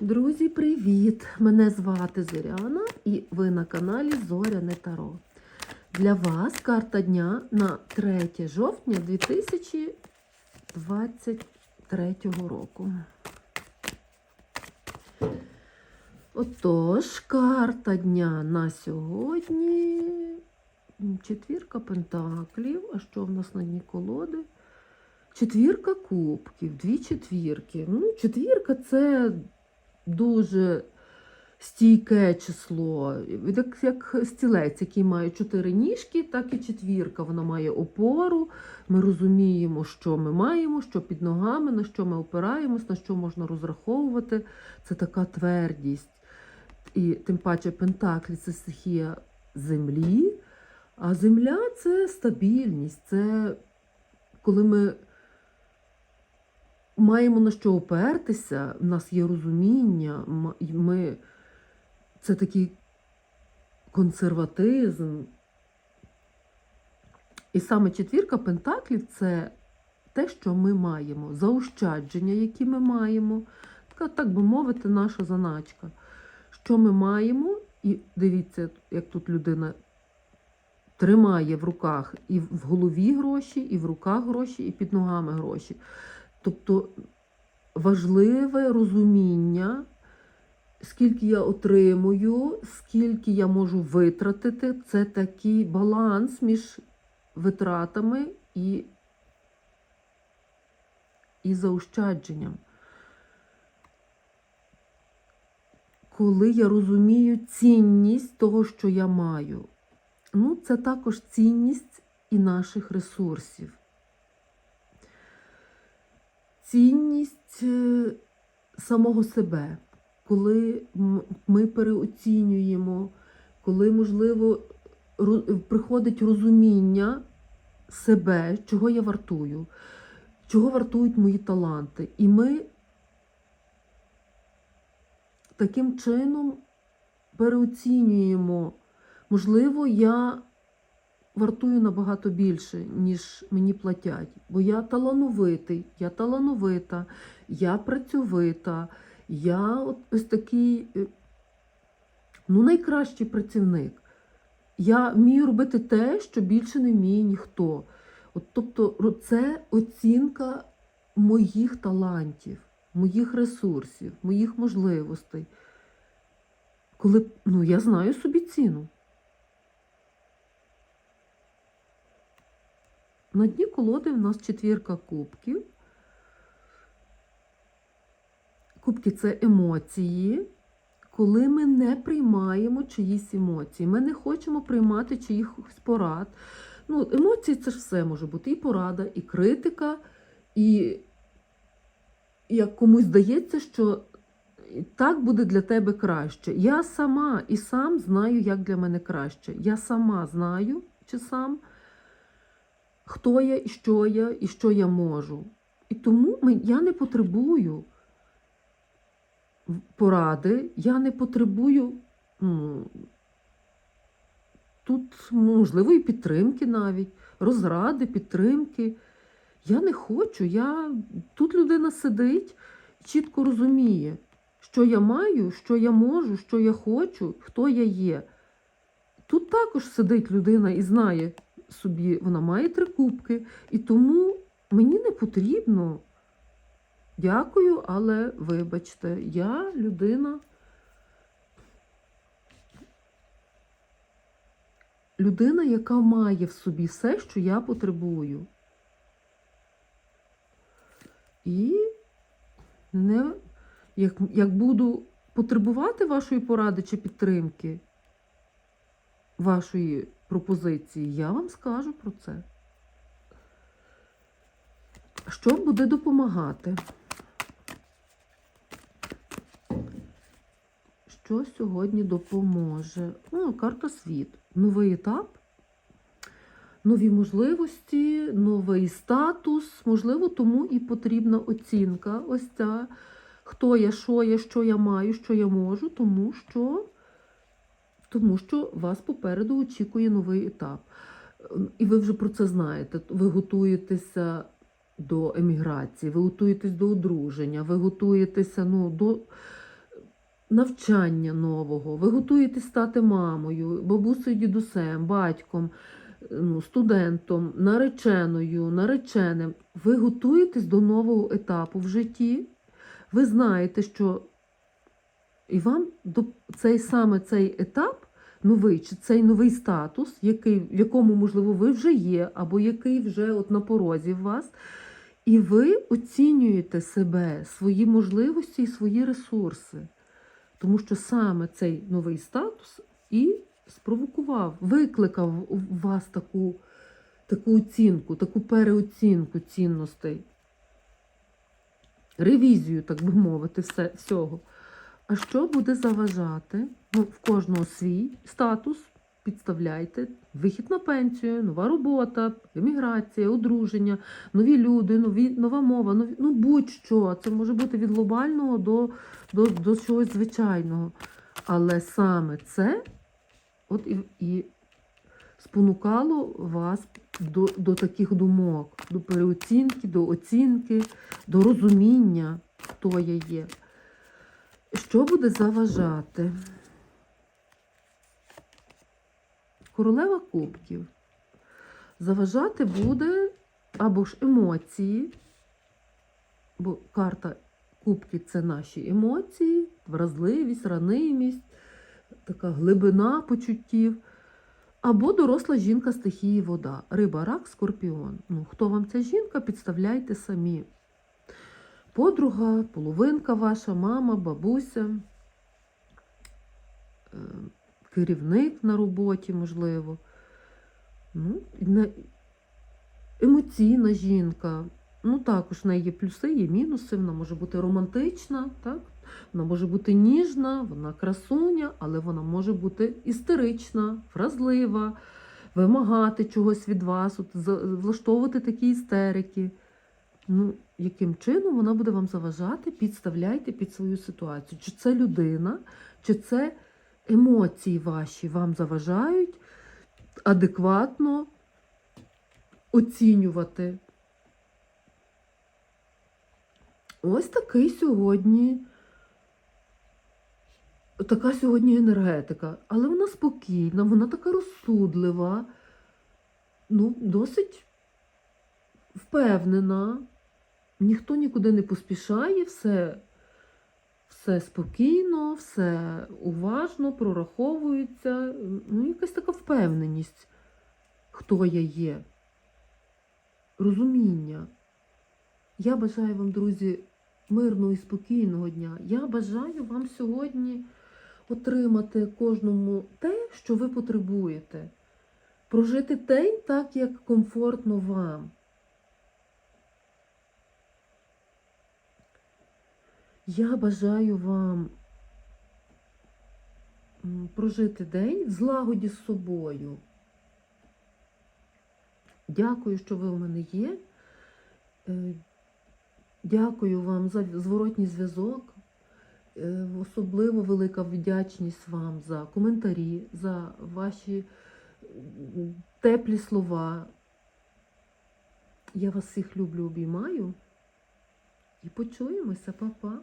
Друзі, привіт! Мене звати Зоряна і ви на каналі Зоряне Таро. Для вас карта дня на 3 жовтня 2023 року. Отож, карта дня на сьогодні. Четвірка пентаклів. А що в нас на дні колоди? Четвірка кубків, дві четвірки. Ну, четвірка це дуже стійке число. Як, як стілець, який має чотири ніжки, так і четвірка. Вона має опору. Ми розуміємо, що ми маємо, що під ногами, на що ми опираємось, на що можна розраховувати. Це така твердість. І тим паче Пентаклі це стихія землі. А земля це стабільність, це коли ми маємо на що опертися, в нас є розуміння, ми це такий консерватизм. І саме четвірка пентаклів це те, що ми маємо, заощадження, які ми маємо, така, так би мовити, наша заначка. Що ми маємо, і дивіться, як тут людина тримає в руках і в голові гроші, і в руках гроші, і під ногами гроші. Тобто важливе розуміння, скільки я отримую, скільки я можу витратити, це такий баланс між витратами і, і заощадженням. Коли я розумію цінність того, що я маю, ну, це також цінність і наших ресурсів цінність е, самого себе, коли ми переоцінюємо, коли, можливо, приходить розуміння себе, чого я вартую, чого вартують мої таланти. І ми таким чином переоцінюємо, можливо, я вартую набагато більше, ніж мені платять. Бо я талановитий, я талановита, я працьовита, я от ось такий е, ну, найкращий працівник. Я вмію робити те, що більше не вміє ніхто. От, тобто, це оцінка моїх талантів, моїх ресурсів, моїх можливостей. Коли ну, я знаю собі ціну. На дні колоди в нас четвірка кубків. Кубки це емоції, коли ми не приймаємо чиїсь емоції. Ми не хочемо приймати чиїхось порад. Ну, емоції це ж все може бути і порада, і критика, і як комусь здається, що так буде для тебе краще. Я сама і сам знаю, як для мене краще. Я сама знаю, чи сам хто я, і що я, і що я можу. І тому я не потребую поради, я не потребую тут, можливо, і підтримки навіть, розради, підтримки. Я не хочу. Я... Тут людина сидить чітко розуміє, що я маю, що я можу, що я хочу, хто я є. Тут також сидить людина і знає собі, вона має три кубки, і тому мені не потрібно. Дякую, але вибачте, я людина. Людина, яка має в собі все, що я потребую. І не, як, як буду потребувати вашої поради чи підтримки, вашої пропозиції, я вам скажу про це. Що буде допомагати? Що сьогодні допоможе? О, карта світ. Новий етап, нові можливості, новий статус. Можливо, тому і потрібна оцінка. Ось ця, хто я, що я, що я маю, що я можу, тому що, тому що вас попереду очікує новий етап. І ви вже про це знаєте. Ви готуєтеся до еміграції, ви готуєтесь до одруження, ви готуєтеся ну, до навчання нового, ви готуєтесь стати мамою, бабусею, дідусем, батьком, ну, студентом, нареченою, нареченим. Ви готуєтесь до нового етапу в житті. Ви знаєте, що і вам цей саме цей етап новий, чи цей новий статус, який, в якому, можливо, ви вже є, або який вже от на порозі в вас, і ви оцінюєте себе, свої можливості і свої ресурси. Тому що саме цей новий статус і спровокував, викликав у вас таку, таку оцінку, таку переоцінку цінностей, ревізію, так би мовити, все, всього. А що буде заважати? Ну, в кожного свій статус. Підставляйте вихід на пенсію, нова робота, еміграція, одруження, нові люди, нові, нова мова, нові, ну будь-що. Це може бути від глобального до, до, до чогось звичайного. Але саме це от і, і спонукало вас до, до таких думок, до переоцінки, до оцінки, до розуміння, хто я є. Що буде заважати? Королева кубків. Заважати буде або ж емоції, бо карта кубки це наші емоції, вразливість, ранимість, така глибина почуттів. Або доросла жінка стихії вода, риба, рак, скорпіон. Ну, хто вам ця жінка, підставляйте самі. Подруга, половинка ваша, мама, бабуся, е, керівник на роботі, можливо. Ну, емоційна жінка. Ну, також в неї є плюси, є мінуси, вона може бути романтична, так? вона може бути ніжна, вона красуня, але вона може бути істерична, вразлива, вимагати чогось від вас, от, влаштовувати такі істерики. Ну, яким чином вона буде вам заважати, підставляйте під свою ситуацію. Чи це людина, чи це емоції ваші вам заважають адекватно оцінювати. Ось такий сьогодні, така сьогодні енергетика. Але вона спокійна, вона така розсудлива, ну, досить впевнена. Ніхто нікуди не поспішає, все, все спокійно, все уважно, прораховується. Ну, якась така впевненість, хто я є. Розуміння. Я бажаю вам, друзі, мирного і спокійного дня. Я бажаю вам сьогодні отримати кожному те, що ви потребуєте. Прожити день так, як комфортно вам. Я бажаю вам прожити день в злагоді з собою. Дякую, що ви у мене є. Е, Дякую вам за зворотній зв'язок. Е, Особливо велика вдячність вам за коментарі, за ваші теплі слова. Я вас всіх люблю, обіймаю. І почуємося, па-па.